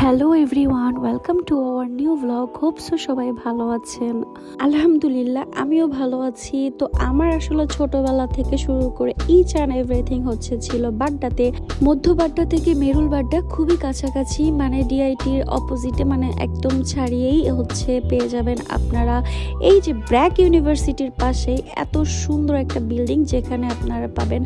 Hello everyone welcome to our new blog hope so সবাই ভালো আছেন। আলহামদুলিল্লাহ, আমিও ভালো আছি। তো আমার আসলে ছোটবেলা থেকে শুরু করে ইচ অ্যান্ড এভরিথিং হচ্ছে ছিল বাড্ডাতে। মধ্য বাড্ডা থেকে মেরুল বাড্ডা খুবই কাছাকাছি মানে ডিআইটির অপোজিটে মানে একদম ছাড়িয়েই হচ্ছে পেয়ে যাবেন আপনারা। এই যে ব্র্যাক ইউনিভার্সিটির পাশেই এত সুন্দর একটা বিল্ডিং যেখানে আপনারা পাবেন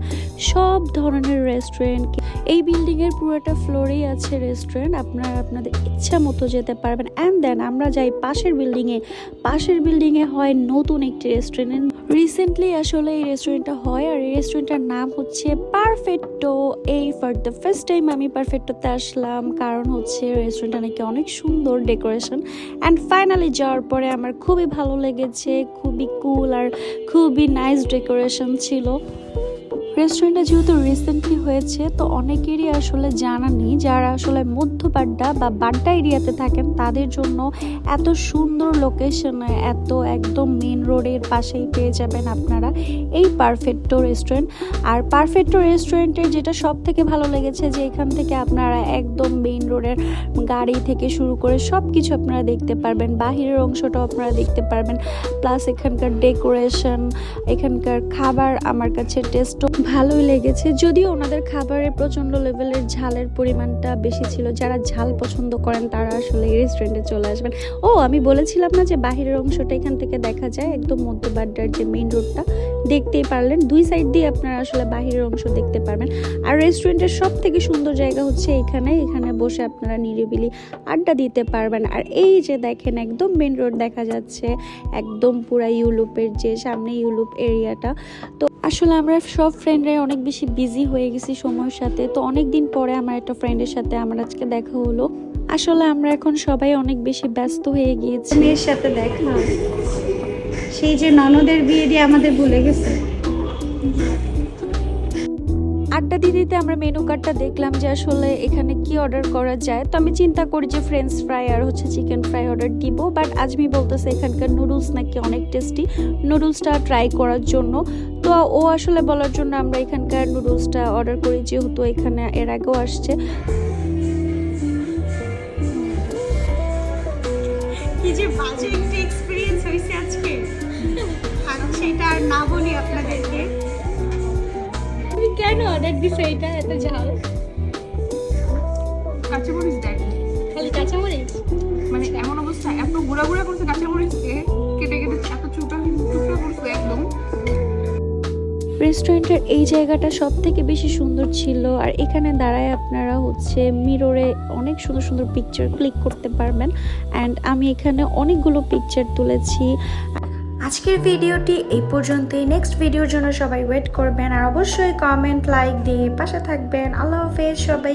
সব ধরনের রেস্টুরেন্ট এই বিল্ডিং এর পুরোটা ফ্লোরেই আছে রেস্টুরেন্ট আপনারা আপনাদের ইচ্ছা মতো যেতে পারবেন। অ্যান্ড দেন আমরা যাই পাশের বিল্ডিং এ। পাশের বিল্ডিং এ হয় নতুন একটি রেস্টুরেন্ট রিসেন্টলি আসলে এই রেস্টুরেন্টটা হয় আর এই রেস্টুরেন্টটার নাম হচ্ছে পারফেক্টো এই ফর দ্য ফার্স্ট টাইম আমি পারফেক্টোতে আসলাম। কারণ হচ্ছে রেস্টুরেন্টটা নাকি অনেক সুন্দর ডেকোরেশন অ্যান্ড ফাইনালি যাওয়ার পরে আমার খুবই ভালো লেগেছে। খুবই কুল আর খুবই নাইস ডেকোরেশন ছিল। রেস্টুরেন্টটা যেহেতু রিসেন্টলি হয়েছে, তো অনেকেরই আসলে জানা নেই যারা আসলে মধ্য বাড্ডা বা বাড্ডা এরিয়াতে থাকেন, তাদের জন্য এত সুন্দর লোকেশনে এত একদম মেন রোডের পাশেই পেয়ে যাবেন আপনারা এই পারফেক্টো রেস্টুরেন্ট আর পারফেক্টো রেস্টুরেন্টের যেটা সব থেকে ভালো লেগেছে যে এখান থেকে আপনারা একদম মেইন রোডের গাড়ি থেকে শুরু করে সব কিছু আপনারা দেখতে পারবেন, বাহিরের অংশটাও আপনারা দেখতে পারবেন প্লাস এখানকার ডেকোরেশন এখানকার খাবার আমার কাছে টেস্টও ভালোই লেগেছে। যদিও ওনাদের খাবারে প্রচণ্ড লেভেলের ঝালের পরিমাণটা বেশি ছিল, যারা ঝাল পছন্দ করেন তারা আসলে রেস্টুরেন্টে চলে আসবেন। ও, আমি বলেছিলাম না যে বাহিরের অংশটা এখান থেকে দেখা যায়, একদম মধ্যবাড্ডার যে মেইন রোডটা দেখতেই পারলেন। দুই সাইড দিয়ে আপনারা আসলে বাহিরের অংশ দেখতে পারবেন। আর রেস্টুরেন্টের সব থেকে সুন্দর জায়গা হচ্ছে এখানে। এখানে বসে আপনারা নিরিবিলি আড্ডা দিতে পারবেন। আর এই যে দেখেন, একদম মেন রোড দেখা যাচ্ছে। একদম পুরা ইউলুপের যে সামনে ইউলুপ এরিয়াটা তো আসলে আমরা সব ফ্রেন্ডরাই অনেক বেশি বিজি হয়ে গেছি সময়ের সাথে। তো অনেক দিন পরে আমার একটা ফ্রেন্ডের সাথে আমার আজকে দেখা হলো। আসলে আমরা এখন সবাই অনেক বেশি ব্যস্ত হয়ে গিয়েছি। মেয়ের সাথে দেখা সেই যে ননদের বিয়ে দিয়ে আমাদের ভুলে গেছে। আড্ডা দিতে দিতে আমরা মেনু কার্ডটা দেখলাম যে আসলে এখানে কি অর্ডার করা যায়। তো আমি চিন্তা করি যে ফ্রেঞ্চ ফ্রাই আর হচ্ছে চিকেন ফ্রাই অর্ডার দিব বাট আজমি বলতেছে এখানকার নুডলস নাকি অনেক টেস্টি নুডলসটা ট্রাই করার জন্য। তো ও আসলে বলার জন্য আমরা এখানকার নুডলসটা অর্ডার করি, যেহেতু এখানে এর আগেও আসছে। না বলি আপনাদেরকে। তুমি কেন অর্ডার দিছো এটা? এত ঝাল। কাঁচামরিচ দেয় খালি কাঁচামরিচ? মানে এমন অবস্থা এত গুঁড়া গুঁড়া করছে কাঁচামরিচকে কেটে কেটে এত চুটা করছে একদম। রেস্টুরেন্টের এই জায়গাটা সব থেকে বেশি সুন্দর ছিল আর এখানে দাঁড়ায় আপনারা হচ্ছে মিররে অনেক সুন্দর সুন্দর পিকচার ক্লিক করতে পারবেন। অ্যান্ড আমি এখানে অনেকগুলো পিকচার তুলেছি। আজকের ভিডিওটি এই পর্যন্তই। নেক্সট ভিডিওর জন্য সবাই ওয়েট করবেন আর অবশ্যই কমেন্ট লাইক দিয়ে পাশে থাকবেন। আল্লাহ হাফেজ সবাই